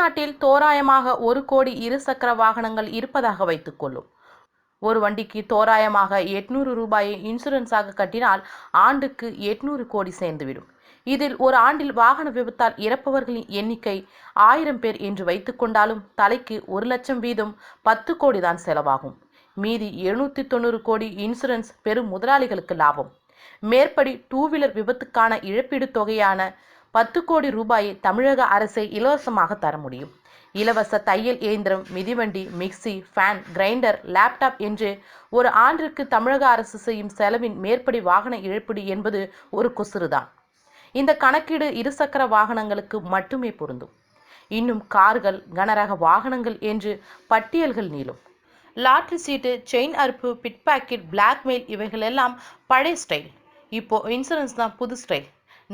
தமிழ்நாட்டில் தோராயமாக ஒரு கோடி இருசக்கர வாகனங்கள் இருப்பதாக வைத்துக்கொள்ளும் ஒரு வண்டிக்கு தோராயமாக எட்நூறு ரூபாயை இன்சூரன்ஸாக கட்டினால் ஆண்டுக்கு எட்நூறு கோடி சேர்ந்துவிடும். இதில் ஒரு ஆண்டில் வாகன விபத்தால் இறப்பவர்களின் எண்ணிக்கை ஆயிரம் பேர் என்று வைத்துக்கொண்டாலும் தலைக்கு ஒரு லட்சம் வீதம் பத்து கோடி தான் செலவாகும். மீதி எழுநூற்றி தொண்ணூறு கோடி இன்சூரன்ஸ் பெரும் முதலாளிகளுக்கு லாபம். மேற்படி டூ வீலர் விபத்துக்கான இழப்பீடு தொகையான பத்து கோடி ரூபாயை தமிழக அரசை இலவசமாக தர முடியும். இலவச தையல் இயந்திரம் மிதிவண்டி மிக்சி ஃபேன் கிரைண்டர் லேப்டாப் என்று ஒரு ஆண்டிற்கு தமிழக அரசு செய்யும் செலவின் மேற்படி வாகன இழப்பீடு என்பது ஒரு கொசுறுதான். இந்த கணக்கீடு இருசக்கர வாகனங்களுக்கு மட்டுமே பொருந்தும். இன்னும் கார்கள் கனரக வாகனங்கள் என்று பட்டியல்கள் நீளும். லாட்ரி சீட்டு செயின் அறுப்பு பிட்பாக்கெட் பிளாக்மெயில் இவைகளெல்லாம் பழைய ஸ்டைல் இப்போ இன்சூரன்ஸ் தான் புது ஸ்டைல்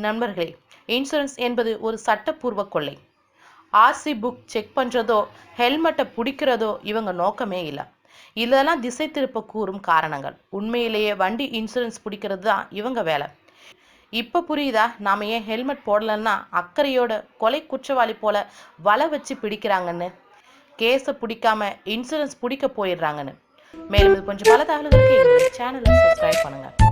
நண்பர்களே இன்சூரன்ஸ் என்பது ஒரு சட்டப்பூர்வ கொள்ளை. ஆர்சி புக் செக் பண்ணுறதோ ஹெல்மெட்டை பிடிக்கிறதோ இவங்க நோக்கமே இல்லை. இதெல்லாம் திசை திருப்ப கூறும் காரணங்கள். உண்மையிலேயே வண்டி இன்சூரன்ஸ் பிடிக்கிறது தான் இவங்க வேலை. இப்போ புரியுதா? நாம ஏன் ஹெல்மெட் போடலன்னா அக்கறையோட கொலை குற்றவாளி போல வலை வச்சு பிடிக்கிறாங்கன்னு. கேஸை பிடிக்காம இன்சூரன்ஸ் பிடிக்க போயிடுறாங்கன்னு. மேலும் இது கொஞ்சம் பல தகவல்களுக்கு சேனலை சப்ஸ்கிரைப் பண்ணுங்கள்